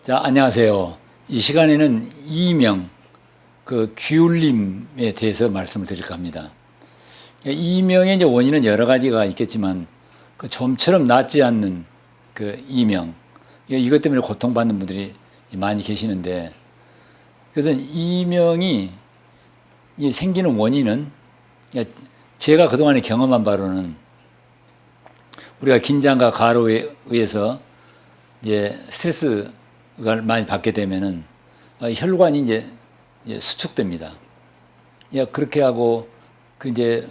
자, 안녕하세요. 이 시간에는 이명, 그 기울림에 대해서 말씀을 드릴까 합니다. 이명의 이제 원인은 여러 가지가 있겠지만 그 좀처럼 낫지 않는 그 이명, 이것 때문에 고통받는 분들이 많이 계시는데 그래서 이명이 이 생기는 원인은 제가 그동안에 경험한 바로는 우리가 긴장과 과로에 의해서 이제 스트레스 가 많이 받게 되면은 어, 혈관이 이제 수축됩니다. 야 그렇게 하고 그 이제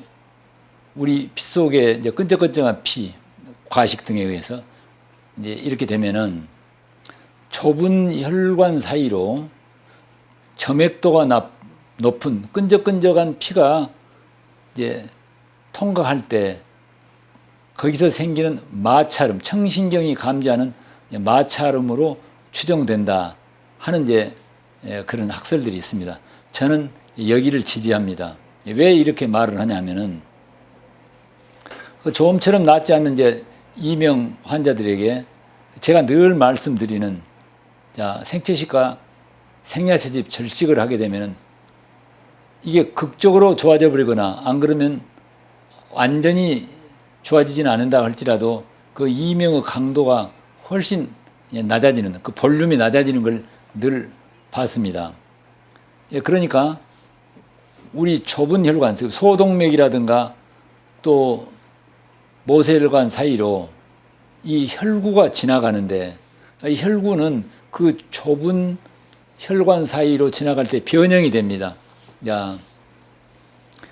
우리 피 속에 이제 끈적끈적한 피, 과식 등에 의해서 이제 이렇게 되면은 좁은 혈관 사이로 점액도가 나- 높은 끈적끈적한 피가 이제 통과할 때 거기서 생기는 마찰음, 청신경이 감지하는 마찰음으로 추정된다 하는 이제 예, 그런 학설들이 있습니다. 저는 여기를 지지합니다. 왜 이렇게 말을 하냐면은 그 조음처럼 낫지 않는 이제 이명 환자들에게 제가 늘 말씀드리는 자 생체식과 생야채집 절식을 하게 되면은 이게 극적으로 좋아져 버리거나 안 그러면 완전히 좋아지지는 않는다 할지라도 그 이명의 강도가 훨씬 낮아지는 그 볼륨이 낮아지는 걸 늘 봤습니다. 예, 그러니까 우리 좁은 혈관, 즉 소동맥이라든가 또 모세혈관 사이로 이 혈구가 지나가는데 이 혈구는 그 좁은 혈관 사이로 지나갈 때 변형이 됩니다. 야,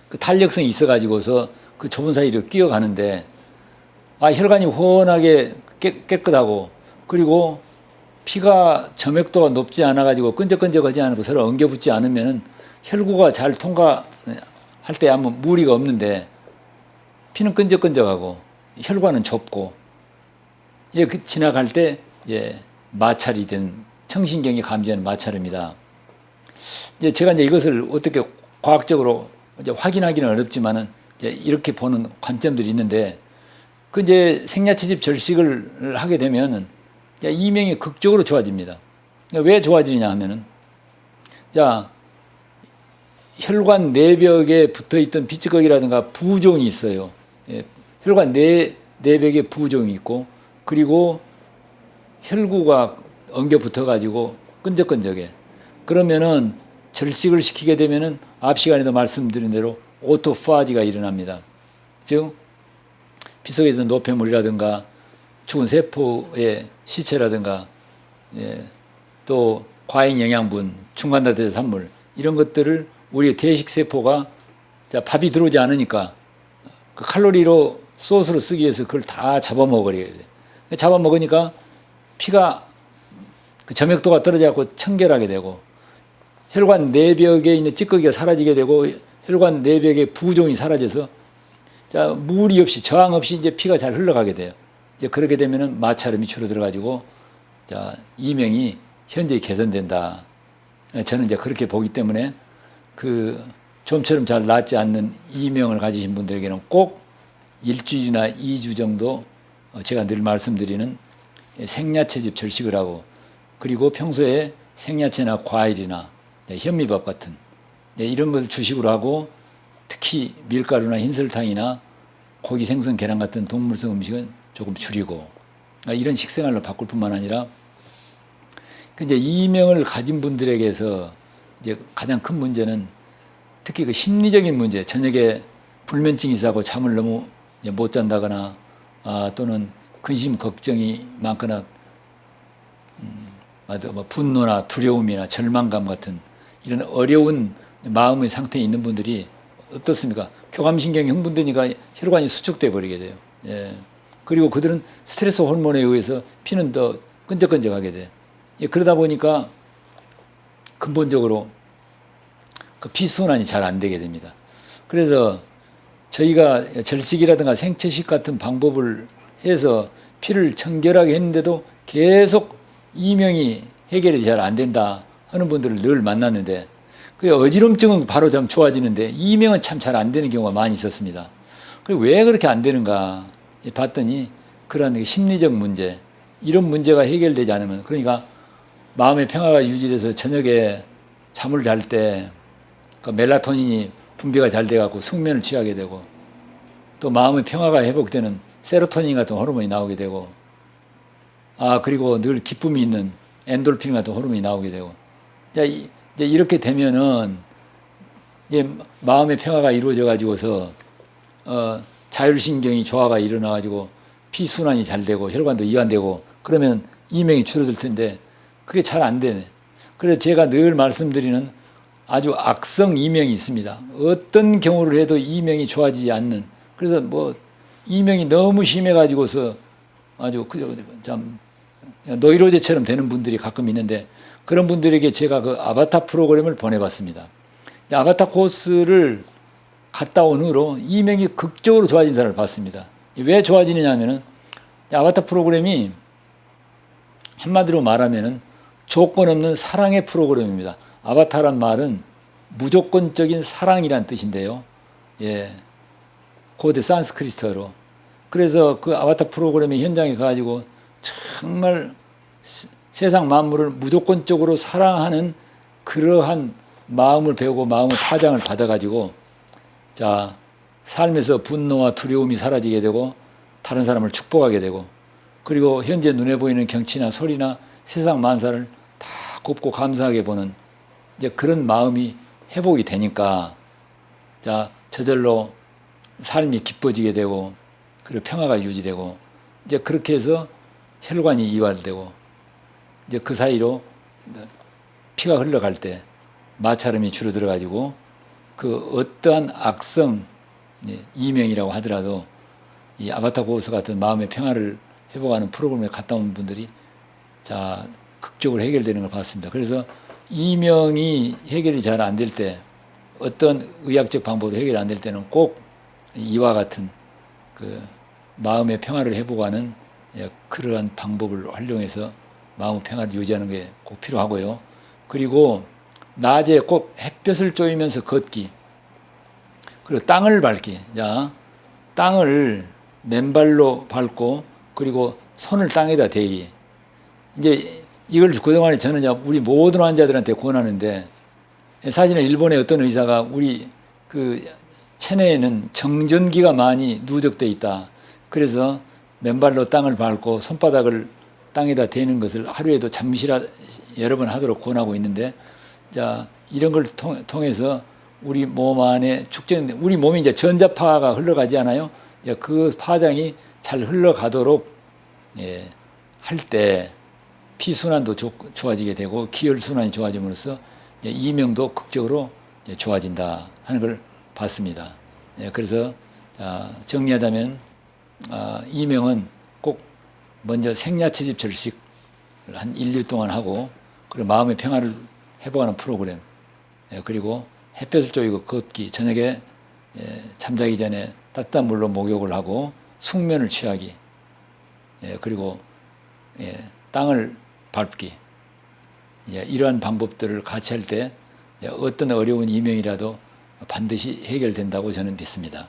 그 탄력성이 있어가지고서 그 좁은 사이로 끼어가는데 아 혈관이 훤하게 깨, 깨끗하고 그리고 피가 점액도가 높지 않아 가지고 끈적끈적하지 않고 서로 엉겨 붙지 않으면은 혈구가 잘 통과할 때 아무 무리가 없는데 피는 끈적끈적하고 혈관은 좁고 예, 그 지나갈 때 예, 마찰이 된 청신경이 감지하는 마찰입니다. 이제 제가 이제 이것을 어떻게 과학적으로 이제 확인하기는 어렵지만은 이제 이렇게 보는 관점들이 있는데 그 이제 생야채집 절식을 하게 되면은 이명이 극적으로 좋아집니다. 그러니까 왜 좋아지느냐 하면은 자 혈관 내벽에 붙어 있던 비치꺼기라든가 부종이 있어요. 예, 혈관 내 내벽에 부종이 있고 그리고 혈구가 엉겨 붙어 가지고 끈적끈적해. 그러면은 절식을 시키게 되면은 앞 시간에도 말씀드린 대로 오토파지가 일어납니다. 즉 피 속에 있는 노폐물이라든가 죽은 세포의 시체라든가 예, 또 과잉 영양분, 중간다대 산물 이런 것들을 우리 대식 세포가 자, 밥이 들어오지 않으니까 그 칼로리로 소스로 쓰기 위해서 그걸 다 잡아먹으려 돼. 잡아먹으니까 피가 그 점액도가 떨어져갖고 청결하게 되고 혈관 내벽에 있는 찌꺼기가 사라지게 되고 혈관 내벽의 부종이 사라져서 자, 무리 없이 저항 없이 이제 피가 잘 흘러가게 돼요. 이제 그렇게 되면은 마찰음이 줄어들어 가지고 자, 이명이 현재 개선된다. 저는 이제 그렇게 보기 때문에 그 좀처럼 잘 낫지 않는 이명을 가지신 분들에게는 꼭 일주일이나 이주 정도 어, 제가 늘 말씀드리는 생야채즙 절식을 하고 그리고 평소에 생야채나 과일이나 네, 현미밥 같은 네, 이런 것을 주식으로 하고 특히 밀가루나 흰설탕이나 고기, 생선, 계란 같은 동물성 음식은 조금 줄이고 아, 이런 식생활로 바꿀 뿐만 아니라 그 이제 이명을 가진 분들에게서 이제 가장 큰 문제는 특히 그 심리적인 문제, 저녁에 불면증이 있어고 잠을 너무 못 잔다거나 아, 또는 근심 걱정이 많거나 음, 뭐 분노나 두려움이나 절망감 같은 이런 어려운 마음의 상태에 있는 분들이 어떻습니까? 교감신경이 흥분되니까 혈관이 수축돼 버리게 돼요. 예. 그리고 그들은 스트레스 호르몬에 의해서 피는 더 끈적끈적하게 돼. 예, 그러다 보니까 근본적으로 그 피순환이 잘 안 되게 됩니다. 그래서 저희가 절식이라든가 생체식 같은 방법을 해서 피를 청결하게 했는데도 계속 이명이 해결이 잘 안 된다 하는 분들을 늘 만났는데 그 어지럼증은 바로 좀 좋아지는데 이명은 참 잘 안 되는 경우가 많이 있었습니다. 왜 그렇게 안 되는가 봤더니 그런 심리적 문제 이런 문제가 해결되지 않으면 그러니까 마음의 평화가 유지돼서 저녁에 잠을 잘때그 멜라토닌이 분비가 잘 돼갖고 숙면을 취하게 되고 또 마음의 평화가 회복되는 세로토닌 같은 호르몬이 나오게 되고 아 그리고 늘 기쁨이 있는 엔돌핀 같은 호르몬이 나오게 되고. 이제 이렇게 되면은 이제 마음의 평화가 이루어져 가지고서 어, 자율신경이 조화가 일어나 가지고 피 순환이 잘 되고 혈관도 이완되고 그러면 이명이 줄어들 텐데 그게 잘 안 되네. 그래서 제가 늘 말씀드리는 아주 악성 이명이 있습니다. 어떤 경우를 해도 이명이 좋아지지 않는. 그래서 뭐 이명이 너무 심해 가지고서 아주 그참 노이로제처럼 되는 분들이 가끔 있는데 그런 분들에게 제가 그 아바타 프로그램을 보내봤습니다. 아바타 코스를 갔다 온 후로 이명이 극적으로 좋아진 사람을 봤습니다. 왜 좋아지느냐 하면은 아바타 프로그램이 한마디로 말하면은 조건 없는 사랑의 프로그램입니다. 아바타란 말은 무조건적인 사랑이란 뜻인데요. 예. 고대 산스크리트어로. 그래서 그 아바타 프로그램의 현장에 가가지고 정말 세- 세상 만물을 무조건적으로 사랑하는 그러한 마음을 배우고 마음의 파장을 받아가지고 자 삶에서 분노와 두려움이 사라지게 되고 다른 사람을 축복하게 되고 그리고 현재 눈에 보이는 경치나 소리나 세상 만사를 다 곱고 감사하게 보는 이제 그런 마음이 회복이 되니까 자 저절로 삶이 기뻐지게 되고 그리고 평화가 유지되고 이제 그렇게 해서 혈관이 이완되고 이제 그 사이로 피가 흘러갈 때 마찰음이 줄어들어 가지고 그 어떠한 악성 예, 이명이라고 하더라도 이 아바타 고스 같은 마음의 평화를 회복하는 프로그램에 갔다 온 분들이 자 극적으로 해결되는 걸 봤습니다. 그래서 이명이 해결이 잘 안 될 때 어떤 의학적 방법도 해결이 안 될 때는 꼭 이와 같은 그 마음의 평화를 회복하는 예, 그러한 방법을 활용해서 마음의 평화를 유지하는 게 꼭 필요하고요. 그리고 낮에 꼭 햇볕을 쬐면서 걷기. 그리고 땅을 밟기. 자, 땅을 맨발로 밟고 그리고 손을 땅에다 대기. 이제 이걸 그동안에 저는 우리 모든 환자들한테 권하는데 사실은 일본의 어떤 의사가 우리 그 체내에는 정전기가 많이 누적돼 있다. 그래서 맨발로 땅을 밟고 손바닥을 땅에다 대는 것을 하루에도 잠시라 여러 번 하도록 권하고 있는데 자 이런 걸 통, 통해서 우리 몸 안에 축전 우리 몸이 이제 전자파가 흘러가지 않아요? 이제 그 파장이 잘 흘러가도록 예, 할 때 피순환도 좋- 좋아지게 되고 기혈 순환이 좋아짐으로써 이명도 극적으로 좋아진다 하는 걸 봤습니다. 예, 그래서 자, 정리하자면 아, 이명은 꼭 먼저 생야채집 절식을 한 1일 동안 하고 그리고 마음의 평화를 회복하는 프로그램. 예, 그리고 햇볕을 쬐고 걷기. 저녁에 예, 잠자기 전에 따뜻한 물로 목욕을 하고 숙면을 취하기. 예, 그리고 예, 땅을 밟기. 예, 이러한 방법들을 같이 할 때 어떤 어려운 이명이라도 반드시 해결된다고 저는 믿습니다.